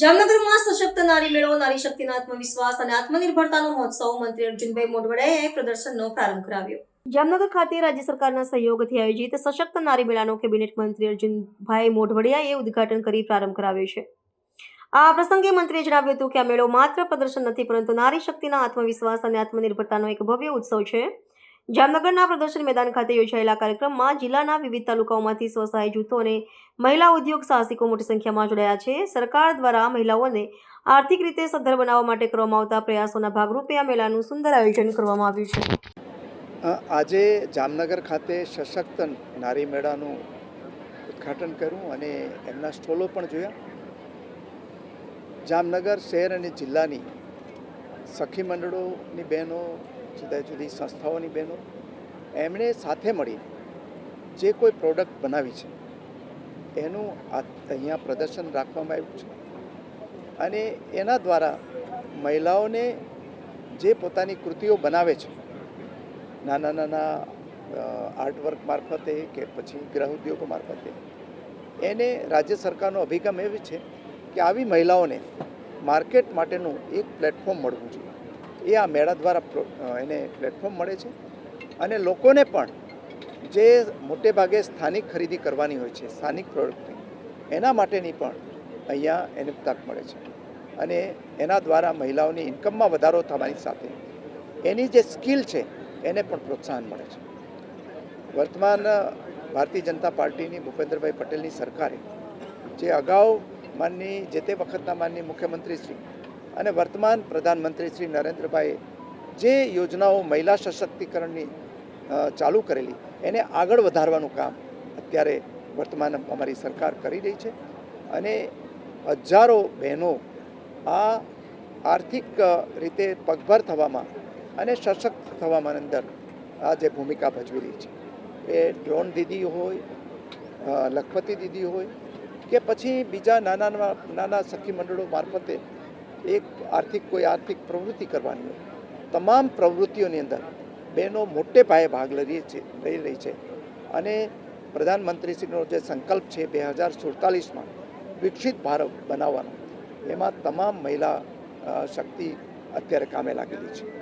જામનગરમાં સશક્ત નારી મેળો નારી શક્તિના આત્મવિશ્વાસ અને આત્મનિર્ભરતાનો મહોત્સવ મંત્રી અર્જુનભાઈ મોઢવડાએ પ્રદર્શનનો પ્રારંભ કરાવ્યો. જામનગર ખાતે રાજ્ય સરકારના સહયોગથી આયોજિત સશક્ત નારી મેળાનો કેબિનેટ મંત્રી અર્જુનભાઈ મોઢવડિયાએ ઉદ્ઘાટન કરી પ્રારંભ કરાવ્યો છે. આ પ્રસંગે મંત્રીએ જણાવ્યું હતું કે આ મેળો માત્ર પ્રદર્શન નથી, પરંતુ નારી શક્તિના આત્મવિશ્વાસ અને આત્મનિર્ભરતાનો એક ભવ્ય ઉત્સવ છે. જામનગરના પ્રદર્શન મેદાન ખાતે યોજાયેલા કાર્યક્રમમાં જિલ્લાના વિવિધ તાલુકાઓમાંથી સ્વસહાય જૂથો અને મહિલા ઉદ્યોગ સાહસિકો મોટી સંખ્યામાં જોડાયા છે. સરકાર દ્વારા મહિલાઓને આર્થિક રીતે સદ્ધર બનાવવા માટે કરવામાં આવતા પ્રયાસોના ભાગરૂપે આ મેળાનું સુંદર આયોજન કરવામાં આવ્યું છે. આજે જામનગર ખાતે સશક્ત નારી મેળાનું ઉદ્ઘાટન કર્યું અને એમના સ્ટોલો પણ જોયા. જામનગર શહેર અને જિલ્લાની સખી મંડળોની બહેનો જુદા જુદી સંસ્થાઓની બહેનો, એમણે સાથે મળી જે કોઈ પ્રોડક્ટ બનાવી છે, એનું અહીંયા પ્રદર્શન રાખવામાં આવ્યું છે. અને એના દ્વારા મહિલાઓને જે પોતાની કૃતિઓ બનાવે છે, નાના નાના આર્ટવર્ક મારફતે કે પછી ગ્રહ ઉદ્યોગો મારફતે, એને રાજ્ય સરકારનો અભિગમ એવી છે કે આવી મહિલાઓને માર્કેટ માટેનું એક પ્લેટફોર્મ મળવું જોઈએ. એ આ મેળા દ્વારા એને પ્લેટફોર્મ મળે છે. અને લોકોને પણ જે મોટે ભાગે સ્થાનિક ખરીદી કરવાની હોય છે, સ્થાનિક પ્રોડક્ટની એના માટેની પણ અહીંયા એને તક મળે છે. અને એના દ્વારા મહિલાઓની ઇન્કમમાં વધારો થવાની સાથે એની જે સ્કિલ છે, એને પણ પ્રોત્સાહન મળે છે. વર્તમાન ભારતીય જનતા પાર્ટીની ભૂપેન્દ્રભાઈ પટેલની સરકારે જે અગાઉ માનની, જે તે વખતના માનની મુખ્યમંત્રી શ્રી અને વર્તમાન પ્રધાનમંત્રી શ્રી નરેન્દ્રભાઈએ જે યોજનાઓ મહિલા સશક્તિકરણની ચાલુ કરેલી, એને આગળ વધારવાનું કામ અત્યારે વર્તમાન અમારી સરકાર કરી રહી છે. અને હજારો બહેનો આ આર્થિક રીતે પગભર થવામાં અને સશક્ત થવામાં અંદર આ જે ભૂમિકા ભજવી રહી છે. એ ડ્રોન દીદી હોય લખપતિ દીદી હોય કે પછી બીજા નાના નાના સખી મંડળો મારફતે એક આર્થિક કોઈ આર્થિક પ્રવૃત્તિ કરવાની હોય. તમામ પ્રવૃત્તિઓની અંદર બહેનો મોટે પાયે ભાગ લઈ છે, લઈ રહી છે. અને પ્રધાનમંત્રીશ્રીનો જે સંકલ્પ છે બે હજાર સુડતાલીસમાં વિકસિત ભારત બનાવવાનો, એમાં તમામ મહિલા શક્તિ અત્યારે કામે લાગેલી છે.